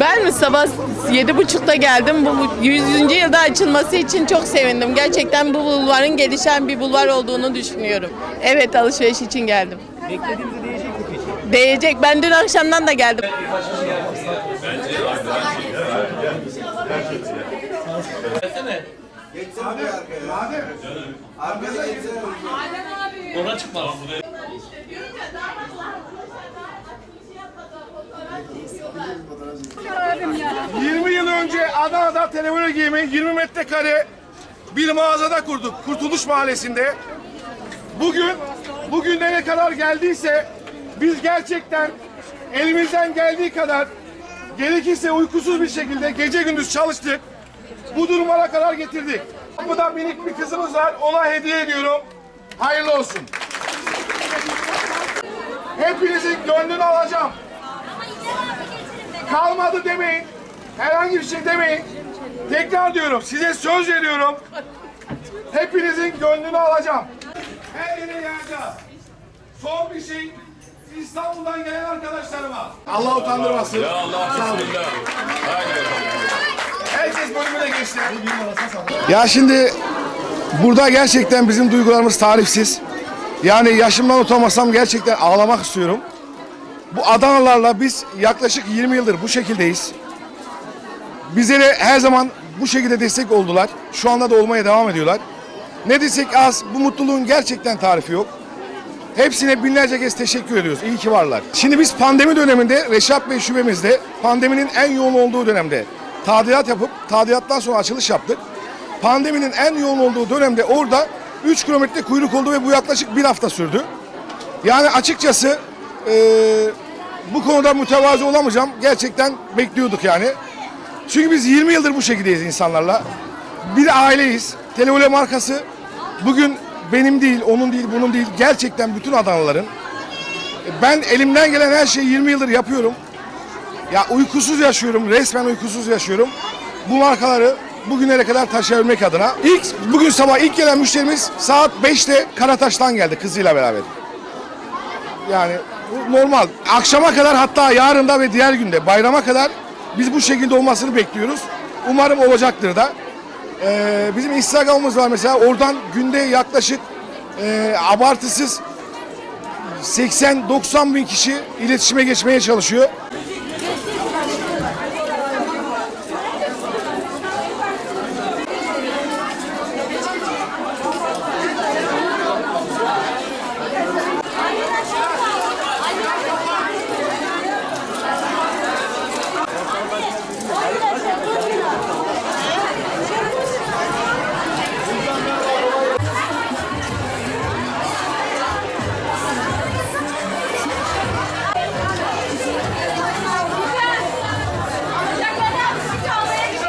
Ben mi sabah yedi buçukta geldim. Bu 100. yılda açılması için çok sevindim. Gerçekten bu bulvarın gelişen bir bulvar olduğunu düşünüyorum. Evet alışveriş için geldim. Beklediğimizi değecek. Ben dün akşamdan da geldim. Ona çıkmaz. 20 yıl önce Adana'da televizyon giyimi 20 metrekare bir mağazada kurduk. Kurtuluş Mahallesi'nde. Bugün, bugün nereye kadar geldiyse biz gerçekten elimizden geldiği kadar gerekirse uykusuz bir şekilde gece gündüz çalıştık. Bu durumlara kadar getirdik. Burada minik bir kızımız var. Ona hediye ediyorum. Hayırlı olsun. Hepinizin gönlünü alacağım. Kalmadı demeyin. Herhangi bir şey demeyin. Tekrar diyorum. Size söz veriyorum. Hepinizin gönlünü alacağım. Her yere yayacağız. Son bir şey İstanbul'dan gelen arkadaşlarıma. Allah utandırmasın. Ya Allah bismillah. Herkes bölümüne geçti. Ya şimdi burada gerçekten bizim duygularımız tarifsiz. Yani yaşımdan utanmasam gerçekten ağlamak istiyorum. Bu Adanalarla biz yaklaşık 20 yıldır bu şekildeyiz. Bizlere her zaman bu şekilde destek oldular. Şu anda da olmaya devam ediyorlar. Ne desek az, bu mutluluğun gerçekten tarifi yok. Hepsine binlerce kez teşekkür ediyoruz. İyi ki varlar. Şimdi biz pandemi döneminde Reşat Bey şubemizde pandeminin en yoğun olduğu dönemde tadilat yapıp tadilattan sonra açılış yaptık. Pandeminin en yoğun olduğu dönemde orada 3 kilometre kuyruk oldu ve bu yaklaşık bir hafta sürdü. Yani açıkçası eee, bu konuda mütevazı olamayacağım. Gerçekten bekliyorduk yani. Çünkü biz 20 yıldır bu şekildeyiz insanlarla. Bir aileyiz. Televole markası bugün benim değil, onun değil, bunun değil. Gerçekten bütün Adanalıların. Ben elimden gelen her şeyi 20 yıldır yapıyorum. Ya uykusuz yaşıyorum, resmen uykusuz yaşıyorum. Bu markaları bugünlere kadar taşıyabilmek adına. İlk bugün sabah ilk gelen müşterimiz saat 5'te Karataş'tan geldi kızıyla beraber. Yani bu normal. Akşama kadar hatta yarın da ve diğer günde bayrama kadar biz bu şekilde olmasını bekliyoruz. Umarım olacaktır da. Ee, bizim Instagram'ımız var mesela. Oradan günde yaklaşık e, abartısız 80-90 bin kişi iletişime geçmeye çalışıyor.